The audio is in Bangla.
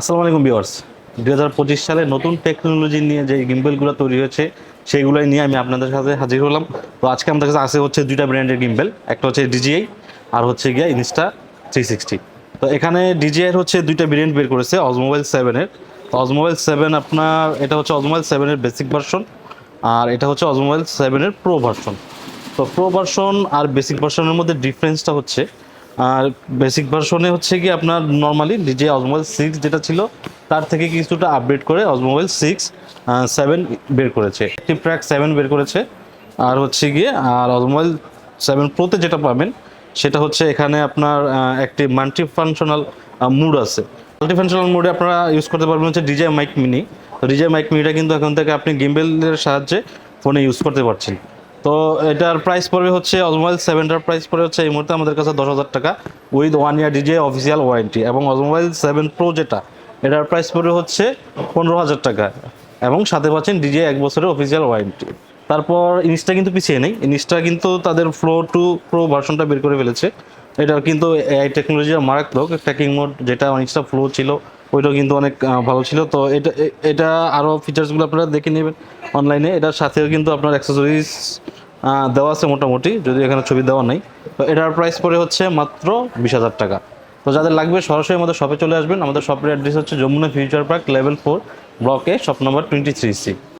আসসালামু আলাইকুম ভিউয়ার্স। দুই হাজার পঁচিশ সালে নতুন টেকনোলজি নিয়ে যে গিম্বেলগুলো তৈরি হয়েছে সেইগুলোই নিয়ে আমি আপনাদের সাথে হাজির হলাম। তো আজকে আমাদের কাছে আছে হচ্ছে দুইটা ব্র্যান্ডের গিম্বেল একটা হচ্ছে ডিজিআই আর হচ্ছে গিয়া ইনস্টা থ্রি সিক্সটি তো এখানে ডিজিআইয়ের হচ্ছে দুইটা ব্র্যান্ড বের করেছে অজমোবাইল সেভেনের তো অজমোবাইল সেভেন আপনার, এটা হচ্ছে অজমোবাইল সেভেনের বেসিক ভার্সন আর এটা হচ্ছে অজমোবাইল সেভেনের প্রো ভার্সন তো প্রো ভার্সন আর বেসিক ভার্সনের মধ্যে ডিফারেন্সটা হচ্ছে আর বেসিক ভার্সনে হচ্ছে কি আপনার নর্মালি ডিজে অজমোবাইল সিক্স যেটা ছিল, তার থেকে কিছুটা আপডেট করে অজমোবাইল সিক্স সেভেন বের করেছে। ট্র্যাক সেভেন বের করেছে। আর হচ্ছে গিয়ে, আর অজমোবাইল সেভেন প্রোতে যেটা পাবেন, সেটা হচ্ছে এখানে আপনার একটি মাল্টি ফাংশনাল মুড আছে। মাল্টি ফাংশনাল মুডে আপনারা ইউজ করতে পারবেন হচ্ছে ডিজে মাইক মিনি তো ডিজে মাইক মিনিটা কিন্তু এখন থেকে আপনি গিম্বেলের সাহায্যে ফোনে ইউজ করতে পারছেন। তো এটার প্রাইস পড়বে হচ্ছে অজমোবাইল সেভেনটার প্রাইস পড়ে হচ্ছে এই মুহূর্তে আমাদের কাছে দশ হাজার টাকা with one year DJI official warranty এবং অজমোবাইল সেভেন প্রো যেটা, এটার প্রাইস পড়বে হচ্ছে পনেরো হাজার টাকা এবং সাথে পাচ্ছেন ডিজে এক বছরের অফিসিয়াল ওয়ারেন্টি তারপর ইনস্টা কিন্তু পিছিয়ে নেই। ইনস্টা কিন্তু তাদের ফ্লো টু প্রো ভার্সনটা বের করে ফেলেছে। এটা কিন্তু এআই টেকনোলজির মারাত্মক। ট্র্যাকিং মোড যেটা অনেকটা ফ্লো ছিল, ওইটাও কিন্তু অনেক ভালো ছিল। তো এটা এটা আরও ফিচার্সগুলো আপনারা দেখে নেবেন অনলাইনে এটার সাথেও কিন্তু আপনার অ্যাক্সেসরিজ দেওয়া আছে মোটামুটি যদি এখানে ছবি দেওয়া নেই। তো এটার প্রাইস পড়ে হচ্ছে মাত্র বিশ হাজার টাকা। তো যাদের লাগবে সরাসরি আমাদের শপে চলে আসবেন। আমাদের শপের অ্যাড্রেস হচ্ছে Jamuna future park level four ব্লকে shop number twenty three C